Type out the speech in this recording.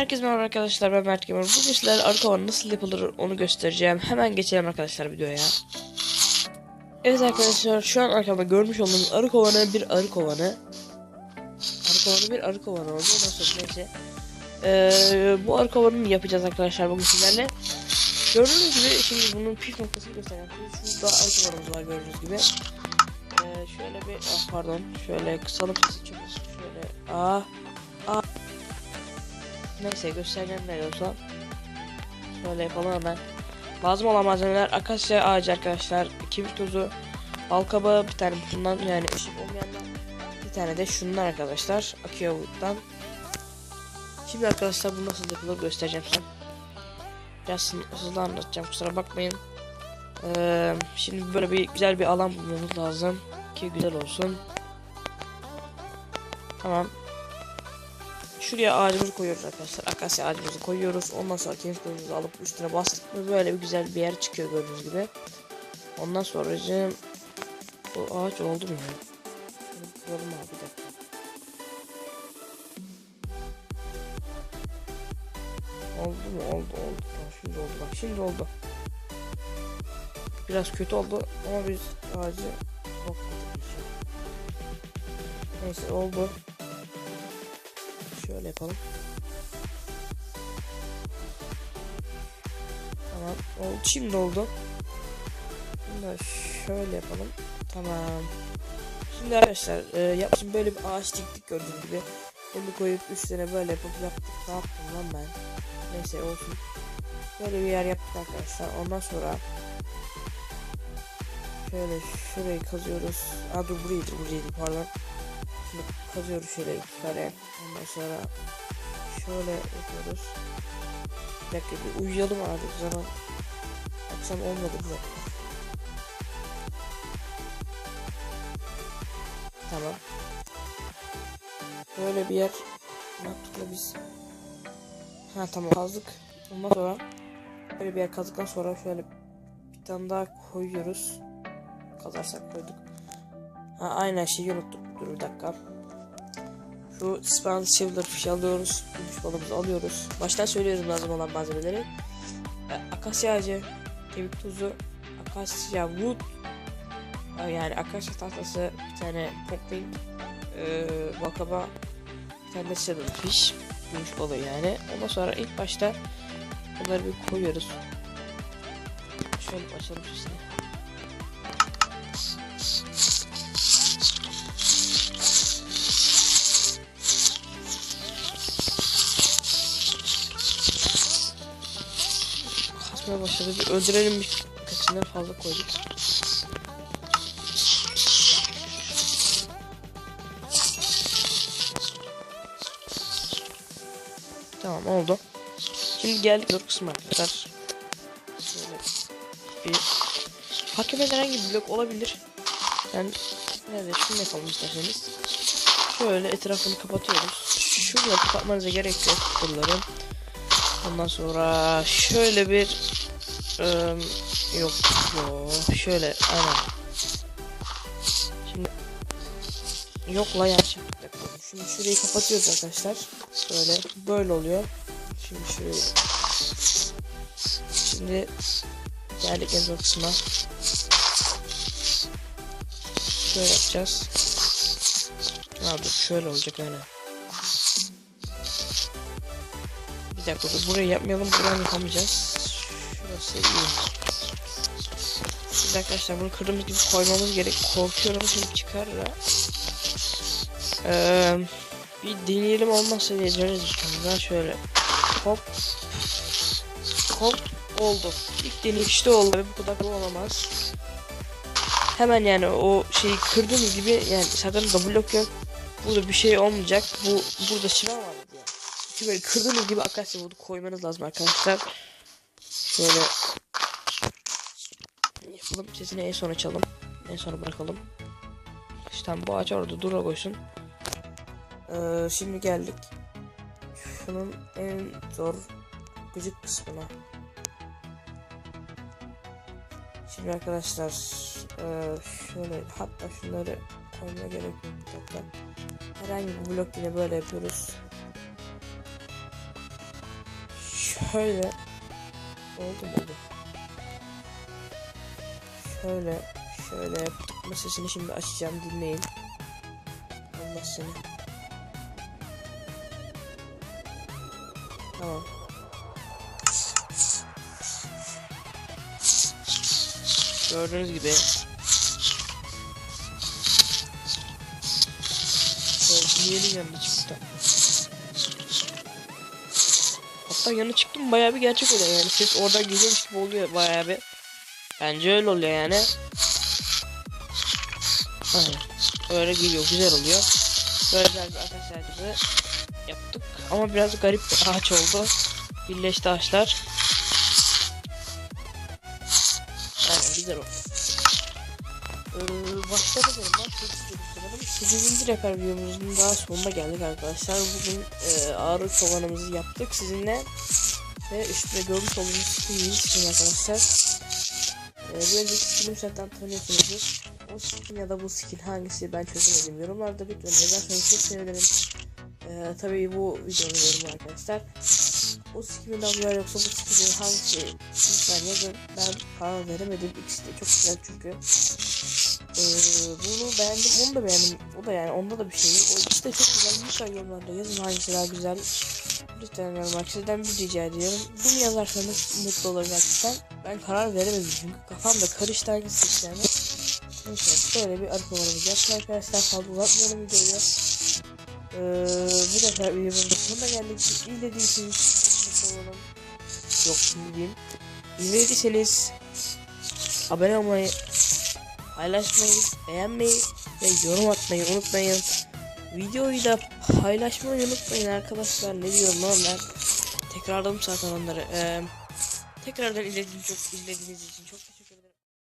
Herkese merhaba arkadaşlar ben Mert Gamer. Bugün sizlerle arı kovanı nasıl yapılır onu göstereceğim. Hemen geçelim arkadaşlar videoya. Evet arkadaşlar şu an arkamda görmüş olduğunuz arı kovanı bir arı kovanı. Arı kovanı bir arı kovanı oldu. Nasıl neyse. Ee, bu arı kovanını yapacağız arkadaşlar bugün sizlerle. Gördüğünüz gibi şimdi bunun püf noktasını göstereceğim. Şurada arı kovanımız var gördüğünüz gibi. Ee, şöyle bir ah, pardon şöyle çıkmasın. Şöyle ah Neyse göstereceğim ne olsa. Şöyle yapalım hemen. Lazım olan malzemeler akasya ağacı arkadaşlar. Kibrit tozu. Balkaba bir tane bundan yani ışık olmayandan. Bir tane de şundan arkadaşlar. Akıyor buradan. Şimdi arkadaşlar bu nasıl yapılır göstereceğim size. Biraz hızlı anlatacağım kusura bakmayın. Ee, şimdi böyle bir güzel bir alan bulmamız lazım. Ki güzel olsun. Tamam Şuraya ağacımızı koyuyoruz arkadaşlar. Akasya ağacımızı koyuyoruz. Ondan sonra kemiklerimizi alıp üstüne bastık böyle bir güzel bir yer çıkıyor gördüğünüz gibi. Ondan sonra bizim bu ağaç oldu mu ya? Koyalım abi bir. Oldu mu? Oldu oldu. Şimdi oldu bak şimdi oldu. Biraz kötü oldu ama biz ağacı bakmadık. Neyse oldu. Şöyle yapalım. Tamam. Oldu. Şimdi oldu. Bunu da şöyle yapalım. Tamam. Şimdi arkadaşlar e, yapmışım böyle bir ağaç diktik gördüğünüz gibi. Bunu koyup üstüne böyle yapıp yaptık. Ne yaptım lan ben? Neyse olsun. Böyle bir yer yaptık arkadaşlar. Ondan sonra şöyle şurayı kazıyoruz. Aa dur buraydı buraydı pardon. Şimdi kazıyoruz şöyle iki kare. Ondan sonra şöyle yapıyoruz. Bir dakika bir uyuyalım artık zaman. Akşam olmadı bu. Tamam. Böyle bir yer yaptık da biz? Ha tamam kazdık. Ondan sonra böyle bir yer kazdıktan sonra şöyle bir tane daha koyuyoruz. Kazarsak koyduk. Ha aynen şeyi unuttum. Dur bir dakika. Şu Span Silver Fish alıyoruz. Gümüş balığımızı alıyoruz. Baştan söylüyorum lazım olan malzemeleri. E, akasya ağacı, kemik tuzu, akasya wood, e, yani akasya tahtası, bir tane popling, e, vakaba, bir tane de silver fish, gümüş balığı yani. Ondan sonra ilk başta bunları bir koyuyoruz. Şöyle açalım üstüne. Kasmaya başladı. Bir öldürelim bir kaçından fazla koyduk. Tamam oldu. Şimdi geldik zor kısmı arkadaşlar. Şöyle bir fark eden herhangi bir blok olabilir. Yani nerede şunu yapalım isterseniz. Şöyle etrafını kapatıyoruz. Şurada kapatmanıza gerek yok buraların. Ondan sonra şöyle bir ıı, yok yok şöyle aynen. Şimdi yok la yanlış. Şimdi şurayı kapatıyoruz arkadaşlar. Böyle böyle oluyor. Şimdi şurayı Şimdi geldik en kısma. Şöyle yapacağız. Abi şöyle olacak aynen. Dur burayı yapmayalım buradan yapamayacağız. Şurası iyi. Şimdi arkadaşlar bunu kırmızı gibi koymamız gerek. Korkuyorum şimdi çıkar da. Ee, bir deneyelim olmazsa bir tane şöyle. Hop. Hop oldu. İlk deneyişte oldu. Bu kadar olamaz. Hemen yani o şeyi kırdığımız gibi yani zaten da blok yok. Burada bir şey olmayacak. Bu burada çıra var diye. Çünkü böyle kırdığınız gibi akasya budu koymanız lazım arkadaşlar. Şöyle yapalım. Sesini en son açalım. En sona bırakalım. İşte bu ağaç orada dura koysun. Ee, şimdi geldik. Şunun en zor gıcık kısmına. Şimdi arkadaşlar ee, şöyle hatta şunları koymaya gerek yok. Herhangi bir blok yine böyle yapıyoruz. Şöyle oldu mu? Şöyle şöyle yaptık. Sesini şimdi açacağım dinleyin. Allah seni. Tamam. Gördüğünüz gibi Diğeri yanına çıktı. Hatta yanına çıktım bayağı bir gerçek oluyor yani. Ses oradan geliyormuş gibi oluyor bayağı bir. Bence öyle oluyor yani. Öyle geliyor güzel oluyor. Böyle güzel bir arkadaşlar yaptık. Ama biraz garip bir ağaç oldu. Birleşti ağaçlar. Aynen güzel oldu. Ee, istiyorum. 8. reper videomuzun daha sonuna geldik arkadaşlar. Bugün e, ağrı kovanımızı yaptık sizinle. Ve üstüne görmüş olduğunuz skin yeni skin arkadaşlar. E, bu önceki skinimi zaten tanıyorsunuzdur. O skin ya da bu skin hangisi ben çözemedim. Yorumlarda lütfen yazarsanız çok sevinirim. E, tabii bu videonun yorumu arkadaşlar. O skinin adı yoksa bu skinin hangisi lütfen yazın. Ben karar veremedim. İkisi de çok güzel çünkü. Ee, bunu beğendim, onu da beğendim. O da yani onda da bir şey yok. O ikisi de çok güzel. Lütfen yorumlarda yazın hangisi daha güzel. Lütfen yorumlar. Sizden bir rica ediyorum. Bunu yazarsanız mutlu olurum gerçekten. Ben karar veremedim çünkü kafamda karıştı hangisi seçeceğimi. Neyse böyle bir arka numaramız yaptık arkadaşlar. Fazla uzatmayalım videoyu. Ee, bu defa videomuzun sonuna geldik. İzlediyseniz mutlu olalım. Yok şimdi diyeyim. İzlediyseniz abone olmayı, paylaşmayı, beğenmeyi ve yorum atmayı unutmayın. Videoyu da paylaşmayı unutmayın arkadaşlar. Ne diyorum lan ben? Tekrarladım zaten onları. Ee, tekrardan izlediğiniz, çok, izlediğiniz için çok